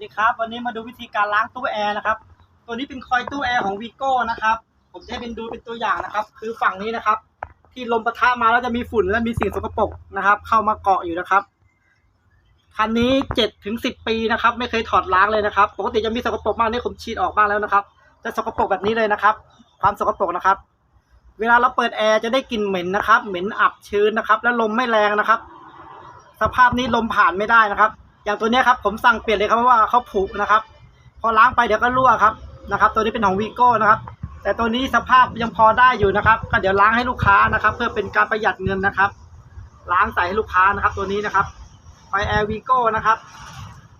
สดีครับวันนี้มาดูวิธีการล้างตู้แอร์นะครับ ตัวนี้เป็นคอยตู้แอร์ของวีโก้นะครับ ผมจะให้เป็นดูเป็นตัวอย่างนะครับ คือฝั่งนี้นะครับ ที่ลมปะทะมาแล้วจะมีฝุ่นและมีสิ่งสกปรกนะครับ เข้ามาเกาะอยู่นะครับคันนี้เจ็ดถึงสิบปีนะครับ ไม่เคยถอดล้างเลยนะครับปกติจะมีสกปรกมากนี่ผมฉีดออกบ้างแล้วนะครับ จะสกปรกแบบนี้เลยนะครับ ความสกปรกนะครับ เวลาเราเปิดแอร์จะได้กลิ่นเหม็นนะครับ เหม็นอับชื้นนะครับ และลมไม่แรงนะครับ สภาพนี้ลมผ่านไม่ได้นะครับ อย่างตัวนี้ครับผมสั่งเปลี่ยนเลยครับเพราะว่าเขาผุนะครับ พอล้างไปเดี๋ยวก็รั่วครับนะครับ ตัวนี้เป็นของวีโก้นะครับ แต่ตัวนี้สภาพยังพอได้อยู่นะครับ ก็เดี๋ยวล้างให้ลูกค้านะครับ เพื่อเป็นการประหยัดเงินนะครับ ล้างใส่ให้ลูกค้านะครับ ตัวนี้นะครับไฟแอร์วีโก้นะครับ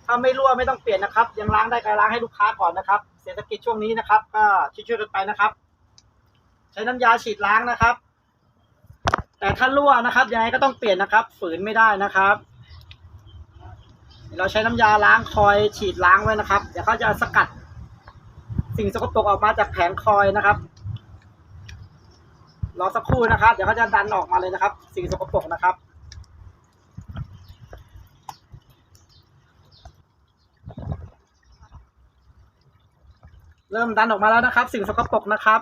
ถ้าไม่รั่วไม่ต้องเปลี่ยนนะครับ ยังล้างได้ก็ล้างให้ลูกค้าก่อนนะครับ เศรษฐกิจช่วงนี้นะครับ ก็ช่วยๆกันไปนะครับ ใช้น้ำยาฉีดล้างนะครับ แต่ถ้ารั่วนะครับยังไงก็ต้องเปลี่ยนนะครับ ฝืนไม่ได้นะครับ เราใช้น้ำยาล้างคอยฉีดล้างไว้นะครับ เดี๋ยวเขาจะสกัด สิ่งสกปรกออกมาจากแผงคอยนะครับ รอสักครู่นะครับ เดี๋ยวเขาจะดันออกมาเลยนะครับ สิ่งสกปรกนะครับ เริ่มดันออกมาแล้วนะครับ สิ่งสกปรกนะครับ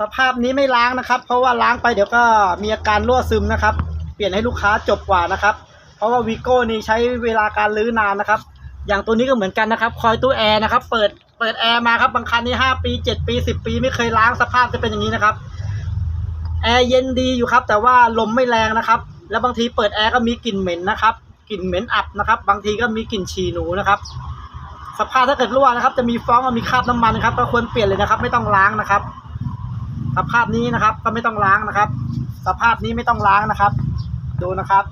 สภาพนี้ไม่ล้างนะครับ เพราะว่าล้างไปเดี๋ยวก็มีอาการรั่วซึมนะครับ ปลี่ยนให้ลูกค้าจบกว่านะครับ เพราะว่าวีโก้นี่ใช้เวลาการลื้อนานนะครับ อย่างตัวนี้ก็เหมือนกันนะครับคอยตู้แอร์นะครับ เปิดเปิดแอร์มาครับบางคันนี่ห้าปีเจ็ดปีสิบปีไม่เคยล้างสภาพจะเป็นอย่างนี้นะครับแอร์เย็นดีอยู่ครับ แต่ว่าลมไม่แรงนะครับ แล้วบางทีเปิดแอร์ก็มีกลิ่นเหม็นนะครับกลิ่นเหม็นอับนะครับ บางทีก็มีกลิ่นฉี่หนูนะครับ สภาพถ้าเกิดรั่วนะครับ จะมีฟองมีคราบน้ำมันครับก็ควรเปลี่ยนเลยนะครับ ไม่ต้องล้างนะครับ สภาพนี้นะครับ ก็ไม่ต้องล้างนะครับ สภาพนี้ไม่ต้องล้างนะครับ ดูนะครับ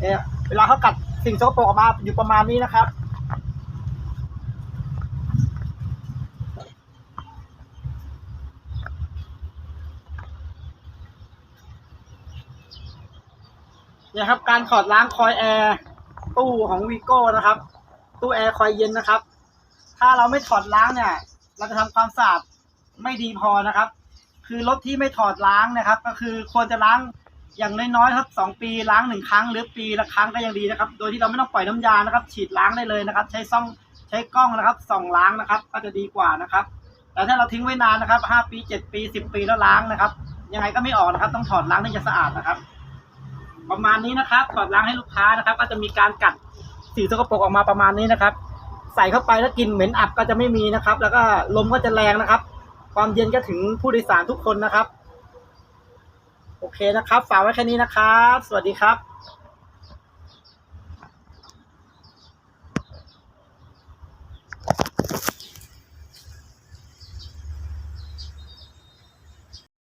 เนี่ยเวลาเขากัดสิ่งสกปรกออกมาอยู่ประมาณนี้นะครับ เนี่ยครับ การถอดล้างคอยแอร์ตู้ของวีโก้นะครับ ตู้แอร์คอยเย็นนะครับ ถ้าเราไม่ถอดล้างเนี่ย เราจะทำความสะอาดไม่ดีพอนะครับ คือรถที่ไม่ถอดล้างนะครับ ก็คือควรจะล้าง อย่างน้อยๆครับสองปีล้างหนึ่งครั้ง หรือปีละครั้งก็ยังดีนะครับ โดยที่เราไม่ต้องปล่อยน้ำยานะครับ ฉีดล้างได้เลยนะครับ ใช้ซ่องใช้กล้องนะครับส่องล้างนะครับ ก็จะดีกว่านะครับ แต่ถ้าเราทิ้งไว้นานนะครับห้าปีเจ็ดปีสิบปีแล้วล้างนะครับ ยังไงก็ไม่ออกนะครับ ต้องถอดล้างถึงจะสะอาดนะครับ ประมาณนี้นะครับถอดล้างให้ลูกค้านะครับ ก็จะมีการกัดสิ่งสกปรกออกมาประมาณนี้นะครับ ใส่เข้าไปแล้วกลินเหม็นอับก็จะไม่มีนะครับ แล้วก็ลมก็จะแรงนะครับ ความเย็นก็ถึงผู้โดยสารทุกคนนะครับ โอเคนะครับ ฝากไว้แค่นี้นะครับ สวัสดีครับ